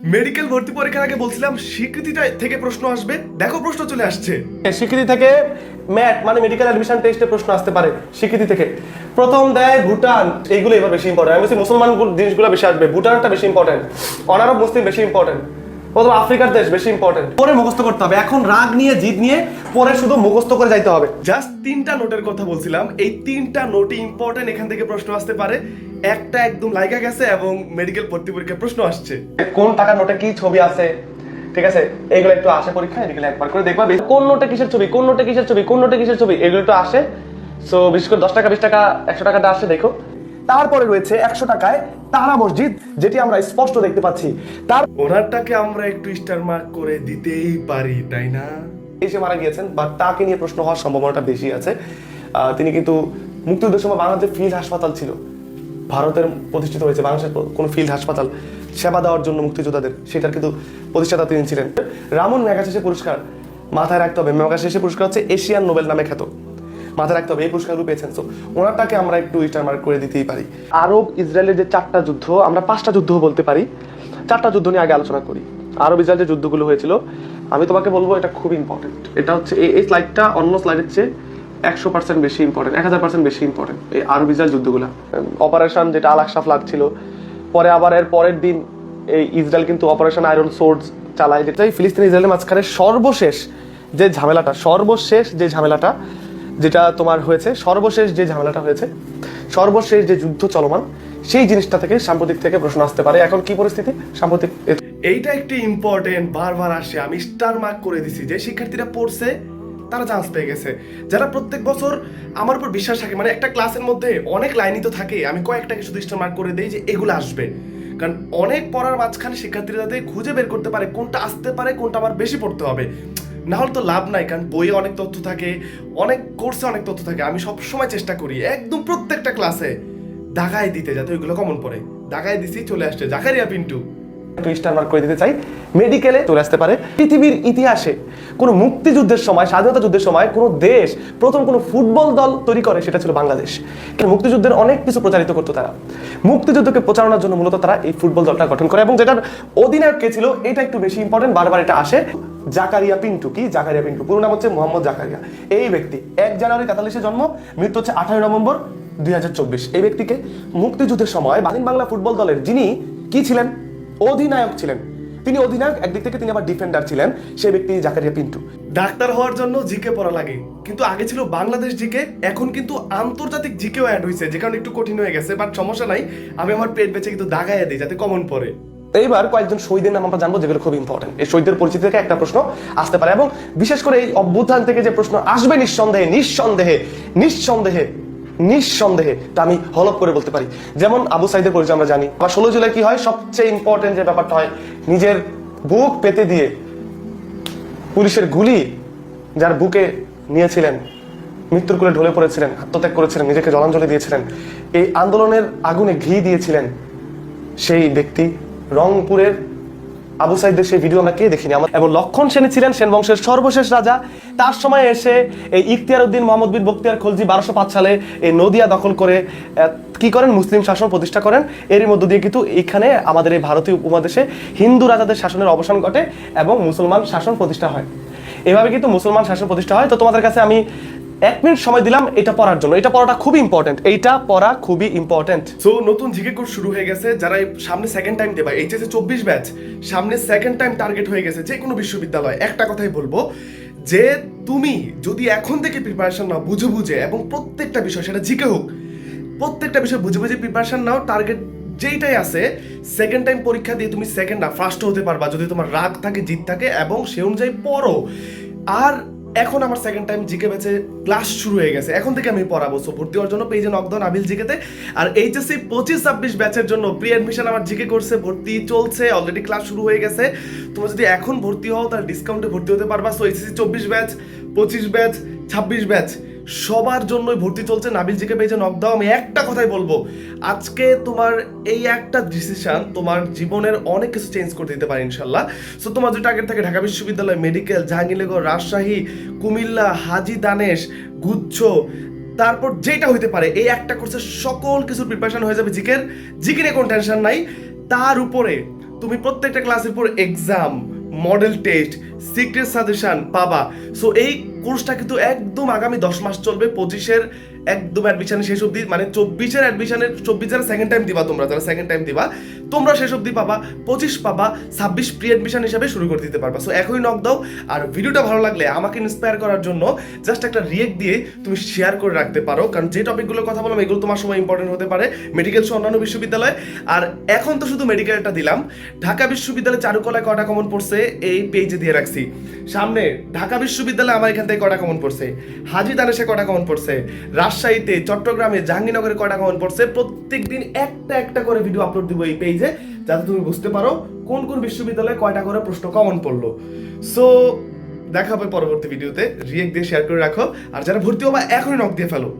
Medical ভর্তি পরীক্ষার আগে বলছিলাম, স্বীকৃতিটা থেকে প্রশ্ন আসবে। দেখো প্রশ্ন চলে আসছে। স্বীকৃতি থেকে ম্যাট মানে মেডিকেল অ্যাডমিশন টেস্টে প্রশ্ন আসতে পারে, স্বীকৃতি থেকে। প্রথম দেয় ভুটান, এইগুলো এবার বেশি ইম্পর্টেন্ট আমি বলছি মুসলমান জিনিসগুলো বেশি আসবে, ভুটানটা বেশি ইম্পর্টেন্ট অনার অফ মুসলিম বেশি ইম্পর্টেন্ট প্রথম আফ্রিকার দেশ বেশি ইম্পর্টেন্ট পরে মুখস্থ করতে হবে। এখন রাগ নিয়ে জিদ নিয়ে পরে শুধু মুখস্থ করে যাইতে হবে। জাস্ট তিনটা নোটের কথা বলছিলাম। এই তিনটা নোটই ইম্পর্টেন্ট এখান থেকে প্রশ্ন আসতে পারে। একটা একদম লাইগা গেছে এবং মেডিকেল ভর্তি পরীক্ষার প্রশ্ন আসছে। কোন টাকার নোটে কি ছবি আছে? ঠিক আছে? এগুলো একটু আসে পরীক্ষা এগুলো একবার করে দেখবা। কোন নোটে কিসের ছবি? কোন নোটে কিসের ছবি? কোন নোটে কিসের ছবি? এগুলো একটু আসে। সো বিশেষ করে দশ টাকা বিশ টাকা একশো টাকাটা আসে দেখো। তারপরে রয়েছে একশো টাকায় তারা মসজিদ যেটি আমরা স্পষ্ট দেখতে পাচ্ছি। তার ওনারটাকে আমরা একটু স্টার মার্ক করে দিতেই পারি তাই না? এসে মারা গিয়েছেন বা তাকে নিয়ে প্রশ্ন হওয়ার সম্ভাবনাটা বেশি আছে। তিনি কিন্তু মুক্তিযুদ্ধের সময় বাংলাদেশের ফিল্ড হাসপাতাল ছিল। ভারতের প্রতিষ্ঠিত হয়েছে বাংলাদেশের কোনো ফিল্ড হাসপাতাল। সেবা দেওয়ার জন্য মুক্তিযোদ্ধাদের সেটার কিন্তু প্রতিষ্ঠাতা তিনি ছিলেন। রামন ম্যাগাশেষে পুরস্কার মাথায় রাখতে হবে। ম্যাগাশেষে পুরস্কার হচ্ছে এশিয়ান নোবেল নামে খ্যাত। মাথায় রাখতে হবে, এই পুরস্কারগুলো পেয়েছেন তো ওনারটাকে আমরা একটু স্টার মার্ক করে দিতেই পারি। আরব, ইসরায়েলের যে চারটা যুদ্ধ, আমরা পাঁচটা যুদ্ধ বলতে পারি। চারটা যুদ্ধ নিয়ে আগে আলোচনা করি। আরব ইসরায়েল যে যুদ্ধগুলো হয়েছিল, আমি তোমাকে বলব এটা খুব ইম্পর্টেন্ট এটা হচ্ছে, এই স্লাইডটা অন্য স্লাইডের চেয়ে একশো পার্সেন্ট বেশি ইম্পর্টেন্ট এক হাজার পার্সেন্ট বেশি ইম্পর্টেন্ট এই আরব, ইসরায়েল যুদ্ধগুলো। অপারেশন যেটা আল আকশা ফ্লাগ ছিল, পরে আবার এর পরের দিন এই ইসরায়েল কিন্তু অপারেশন আয়রন সোর্স চালায়। যেটাই ফিলিস্তিন ইসরায়েলের মাঝখানে সর্বশেষ যে ঝামেলাটা, সর্বশেষ যে ঝামেলাটা যেটা তোমার হয়েছে, সর্বশেষ যে ঝামেলাটা হয়েছে, সর্বশেষ যে যুদ্ধ চলমান, সেই জিনিসটা থেকে সাম্প্রতিক থেকে প্রশ্ন আসতে পারে। এখন কি পরিস্থিতি? সাম্প্রতিক এইটা একটি ইম্পর্টেন্ট বারবার আসে। আমি স্টার মার্ক করে দিছি। যে শিক্ষার্থীরা পড়ছে, তারা চান্স পেয়ে গেছে। যারা প্রত্যেক বছর আমার উপর বিশ্বাস থাকে মানে একটা ক্লাসের মধ্যে অনেক লাইনই তো থাকে। আমি কয়েকটাকে শুধু স্টার মার্ক করে দিই যে এগুলো আসবে। কারণ অনেক পড়ার মাঝখানে শিক্ষার্থীরা যাতে খুঁজে বের করতে পারে, কোনটা আসতে পারে, কোনটা আমার বেশি পড়তে হবে। না তো লাভ নাই, কারণ বইয়ে অনেক তথ্য থাকে, অনেক কোর্সে অনেক তথ্য থাকে। আমি সবসময় চেষ্টা করি, একদম প্রত্যেকটা ক্লাসে দাগায় দিতে যাতে ওইগুলো কমন পড়ে। দাগায় দিছি, চলে আসছে। জাকারিয়া পিন্টু। একটু স্টার মার্ক করে দিতে চাই। মেডিকেলে চলে আসতে পারে। পৃথিবীর ইতিহাসে কোনো মুক্তিযুদ্ধের সময়, স্বাধীনতা যুদ্ধের সময় কোনো দেশ, প্রথম কোনো ফুটবল দল তৈরি করে, সেটা ছিল বাংলাদেশ। মুক্তিযুদ্ধের অনেক কিছু প্রচারিত করতো তারা। মুক্তিযুদ্ধকে প্রচারণার জন্য মূলত তারা এই ফুটবল দলটা গঠন করে, এবং যেটার অধিনায়ক কে ছিল, এটা একটু বেশি ইম্পর্টেন্ট বারবার এটা আসে। জাকারিয়া পিন্টু কি? জাকারিয়া পিন্টু। পুরো নাম হচ্ছে মোহাম্মদ জাকারিয়া। এই ব্যক্তি, এক জানুয়ারি তেতাল্লিশে জন্ম, মৃত্যু হচ্ছে আঠারো নভেম্বর দুই এই ব্যক্তিকে মুক্তিযুদ্ধের সময় বাংলা বাংলা ফুটবল দলের যিনি কি ছিলেন? অধিনায়ক ছিলেন। তিনি অধিনায়ক, একদিক থেকে তিনি আবার ডিফেন্ডার ছিলেন। সেই ব্যক্তি জাকারিয়া পিন্টু। ডাক্তার হওয়ার জন্য জিকে পড়া লাগে। কিন্তু আগে ছিল বাংলাদেশ জিকে এখন কিন্তু আন্তর্জাতিক জিকেও অ্যাড হয়েছে যে কারণে একটু কঠিন হয়ে গেছে বাট সমস্যা নাই। আমি আমার পেট বেঁচে কিন্তু দাগাইয়া দিই, যাতে কমন পড়ে। এইবার কয়েকজন শহীদের নাম আমরা জানব, যেগুলো খুব ইম্পর্টেন্ট এই শহীদের পরিচিতি থেকে একটা প্রশ্ন আসতে পারে এবং বিশেষ করে এই অভ্যুত্থান থেকে যে প্রশ্ন আসবে নিঃসন্দেহে নিঃসন্দেহে নিঃসন্দেহে নিঃসন্দেহে, তা আমি হলপ করে বলতে পারি। যেমন আবু সাইদের পরিচয় আমরা জানি। বা ষোলো জুলাই কি হয়? সবচেয়ে ইম্পর্টেন্ট যে ব্যাপারটা হয়, নিজের বুক পেতে দিয়ে পুলিশের গুলি যার বুকে নিয়েছিলেন, মৃত্যুর কোলে ঢলে পড়েছিলেন, আত্মত্যাগ করেছিলেন, নিজেকে জলাঞ্জলি দিয়েছিলেন, এই আন্দোলনের আগুনে ঘি দিয়েছিলেন সেই ব্যক্তি রংপুরের আবু সাইদের সেই ভিডিও আমরা কে দেখিনি? আমার এবং লক্ষণ সেনী ছিলেন সেন বংশের সর্বশেষ রাজা। তার সময় এসে এই ইখতিয়ার উদ্দিন মোহাম্মদ বিন বক্তিয়ার খলজি বারোশো পাঁচ সালে এই নদিয়া দখল করে কি করেন? মুসলিম শাসন প্রতিষ্ঠা করেন। এরই মধ্য দিয়ে কিন্তু এখানে আমাদের এই ভারতীয় উপমহাদেশে হিন্দু রাজাদের শাসনের অবসান ঘটে এবং মুসলমান শাসন প্রতিষ্ঠা হয়। এভাবে কিন্তু মুসলমান শাসন প্রতিষ্ঠা হয়। তো তোমাদের কাছে আমি এক মিনিট সময় দিলাম, এটা পড়ার জন্য। এটা পড়াটা খুবই ইম্পর্টেন্ট এইটা পড়া খুবই ইম্পর্টেন্ট সো নতুন জিকে কোর্স শুরু হয়ে গেছে, যারা সামনে সেকেন্ড টাইম দেবা এইচএসএ চব্বিশ ব্যাচ সামনে সেকেন্ড টাইম টার্গেট হয়ে গেছে যে কোনো বিশ্ববিদ্যালয়, একটা কথাই বলব, যে তুমি যদি এখন থেকে প্রিপারেশন নাও বুঝে বুঝে, এবং প্রত্যেকটা বিষয়, সেটা জিকে হোক, প্রত্যেকটা বিষয় বুঝে বুঝে প্রিপারেশন নাও টার্গেট যেইটাই আছে সেকেন্ড টাইম পরীক্ষা দিয়ে তুমি সেকেন্ড না ফার্স্ট হতে পারবা, যদি তোমার রাগ থাকে জিত থাকে, এবং সে অনুযায়ী পড়ো। আর এখন আমার সেকেন্ড টাইম জিকে ব্যাচে ক্লাস শুরু হয়ে গেছে। এখন থেকে আমি পড়াবো। সো ভর্তি হওয়ার জন্য পেজে নকদাউন আবিল জিকেতে আর এইচএসসি পঁচিশ ছাব্বিশ ব্যাচের জন্য প্রি অ্যাডমিশন আমার জিকে করছে ভর্তি চলছে। অলরেডি ক্লাস শুরু হয়ে গেছে। তোমরা যদি এখন ভর্তি হও, তাহলে ডিসকাউন্টে ভর্তি হতে পারবা। সো এইচএসসি চব্বিশ ব্যাচ পঁচিশ ব্যাচ ছাব্বিশ ব্যাচ সবার জন্যই ভর্তি চলছে। নাবিল জিকে পেজে নক দাও আমি একটা কথাই বলব। আজকে তোমার এই একটা ডিসিশন তোমার জীবনের অনেক কিছু চেঞ্জ করে দিতে পারে ইনশাল্লাহ। সো তোমার যেটা আগের থেকে ঢাকা বিশ্ববিদ্যালয় মেডিকেল জাহাঙ্গীরনগর, রাজশাহী, কুমিল্লা, হাজি, দানেশ, গুচ্ছ, তারপর যেটা হইতে পারে, এই একটা কোর্সের সকল কিছুর প্রিপারেশন হয়ে যাবে জিকের। জিকে নিয়ে কোনো টেনশন নাই। তার উপরে তুমি প্রত্যেকটা ক্লাসের পর exam model test secret suggestion পাবা। সো এই কোর্সটা কিন্তু একদম আগামী দশ মাস চলবে, পঁচিশের একদম অ্যাডমিশন শেষ অব্দি মানে চব্বিশের অ্যাডমিশনের চব্বিশ যারা সেকেন্ড টাইম দিবা তোমরা, যারা সেকেন্ড টাইম দিবা, তোমরা শেষ অব্দি পাবা, পঁচিশ পাবা, ছাব্বিশ প্রি অ্যাডমিশন হিসাবে শুরু করে দিতে পারবা। সো এখনই নক দাও, আর ভিডিওটা ভালো লাগলে আমাকে ইন্সপায়ার করার জন্য জাস্ট একটা রিয়েক্ট দিয়ে তুমি শেয়ার করে রাখতে পারো। কারণ যে টপিকগুলোর কথা বললাম, এগুলো তোমার সময় ইম্পর্টেন্ট হতে পারে মেডিকেল সহ অন্যান্য বিশ্ববিদ্যালয়। আর এখন তো শুধু মেডিকেলটা দিলাম। ঢাকা বিশ্ববিদ্যালয়ে চারুকলায় কটা কমন পড়ছে, এই পেজে দিয়ে রাখছি। সামনে ঢাকা বিশ্ববিদ্যালয়ে আমার এখান থেকে কটা কমন পড়ছে? হাজি দানেশে কটা কমন পড়ছে? রাজশাহীতে, চট্টগ্রামে, জাহাঙ্গীরনগরে কটা কমন পড়ছে? প্রত্যেক দিন একটা একটা করে ভিডিও আপলোড দিব এই পেজে যাতে তুমি বুঝতে পারো কোন কোন বিশ্ববিদ্যালয়ে কয়টা করে প্রশ্ন কমন পড়ল। সো দেখা হবে পরবর্তী ভিডিওতে রিয়েক দিয়ে শেয়ার করে রাখো। আর যারা ভর্তি হবা, এখনই নক দিয়ে ফেলো।